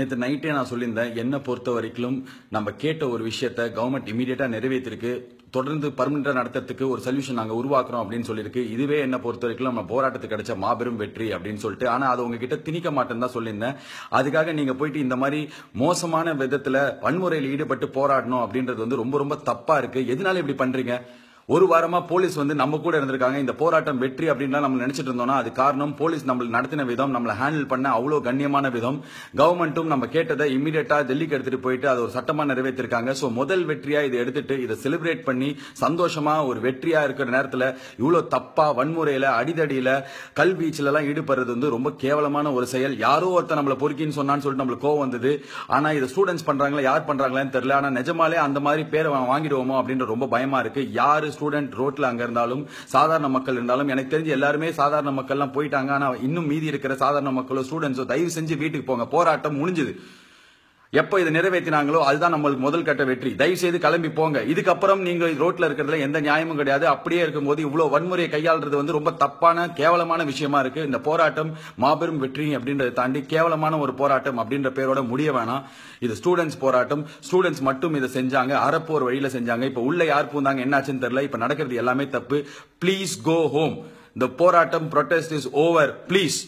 நேற்று நைட்டே நான் சொல்லியிருந்தேன் என்னை பொறுத்த வரைக்கும் நம்ம கேட்ட ஒரு விஷயத்த கவர்மெண்ட் இமீடியட்டாக நிறைவேற்றிருக்கு. தொடர்ந்து பர்மனெண்டாக நடத்துறதுக்கு ஒரு சொல்யூஷன் நாங்கள் உருவாக்குறோம் அப்படின்னு சொல்லியிருக்கு. இதுவே என்ன பொறுத்த வரைக்கும் நம்ம போராட்டத்துக்கு கிடைச்ச மாபெரும் வெற்றி அப்படின்னு சொல்லிட்டு ஆனால் அது உங்ககிட்ட திணிக்க மாட்டேன்னு தான் சொல்லியிருந்தேன். அதுக்காக நீங்கள் போயிட்டு இந்த மாதிரி மோசமான விதத்தில் வன்முறையில் ஈடுபட்டு போராடணும் அப்படின்றது வந்து ரொம்ப ரொம்ப தப்பாக இருக்குது எதனால இப்படி பண்ணுறீங்க ஒரு வாரமா போலீஸ் வந்து நம்ம கூட இருந்திருக்காங்க. இந்த போராட்டம் வெற்றி அப்படின்லாம் நம்ம நினைச்சிட்டு இருந்தோம்னா அது காரணம். போலீஸ் நம்மள நடத்தின விதம் நம்மளை ஹேண்டில் பண்ண அவ்வளவு கண்ணியமான விதம். கவர்மெண்ட்டும் நம்ம கேட்டதை இமீடியட்டா டெல்லிக்கு எடுத்துட்டு போயிட்டு அது ஒரு சட்டமா நிறைவேற்றிருக்காங்க. சோ முதல் வெற்றியா இதை எடுத்துட்டு இதை செலிப்ரேட் பண்ணி சந்தோஷமா ஒரு வெற்றியா இருக்கிற நேரத்துல இவ்வளவு தப்பா வன்முறையில அடிதடியில கல்வீச்சுல எல்லாம் ஈடுபடுறது வந்து ரொம்ப கேவலமான ஒரு செயல். யாரோ ஒருத்தர் நம்மள பொறுக்கின்னு சொன்னான்னு சொல்லிட்டு நம்மளுக்கு கோவம் வந்தது. ஆனா இதை ஸ்டூடெண்ட்ஸ் பண்றாங்களா யார் பண்றாங்களான்னு தெரியல. ஆனா நிஜமாலே அந்த மாதிரி பேரை வாங்கிடுவோமோ அப்படின்ற ரொம்ப பயமா இருக்கு. யாரு ஸ்டூடெண்ட் ரோட்ல அங்க இருந்தாலும் சாதாரண மக்கள் இருந்தாலும் எனக்கு தெரிஞ்சு எல்லாருமே சாதாரண மக்கள்லாம் போயிட்டாங்க. ஆனா இன்னும் மீதி இருக்கிற சாதாரண மக்களோ ஸ்டூடெண்ட்ஸோ தயவு செஞ்சு வீட்டுக்கு போங்க. போராட்டம் முடிஞ்சது. எப்போ இதை நிறைவேற்றினாங்களோ அதுதான் நம்மளுக்கு முதல் கட்ட வெற்றி. தயவு செய்து கிளம்பி போங்க. இதுக்கப்புறம் நீங்க ரோட்ல இருக்கிறதுல எந்த நியாயமும் கிடையாது. அப்படியே இருக்கும்போது இவ்வளவு வன்முறையை கையாளுறது வந்து ரொம்ப தப்பான கேவலமான விஷயமா இருக்கு. இந்த போராட்டம் மாபெரும் வெற்றி அப்படின்றத தாண்டி கேவலமான ஒரு போராட்டம் அப்படின்ற பேரோட முடிய வேணாம். இது ஸ்டூடெண்ட்ஸ் போராட்டம். ஸ்டூடெண்ட்ஸ் மட்டும் இதை செஞ்சாங்க. அறப்போர் வழியில செஞ்சாங்க. இப்ப உள்ள யார் பூந்தாங்க என்னாச்சுன்னு தெரியல. இப்ப நடக்கிறது எல்லாமே தப்பு. ப்ளீஸ் கோ ஹோம் இந்த போராட்டம் ப்ரொடெஸ்ட் இஸ் ஓவர் ப்ளீஸ்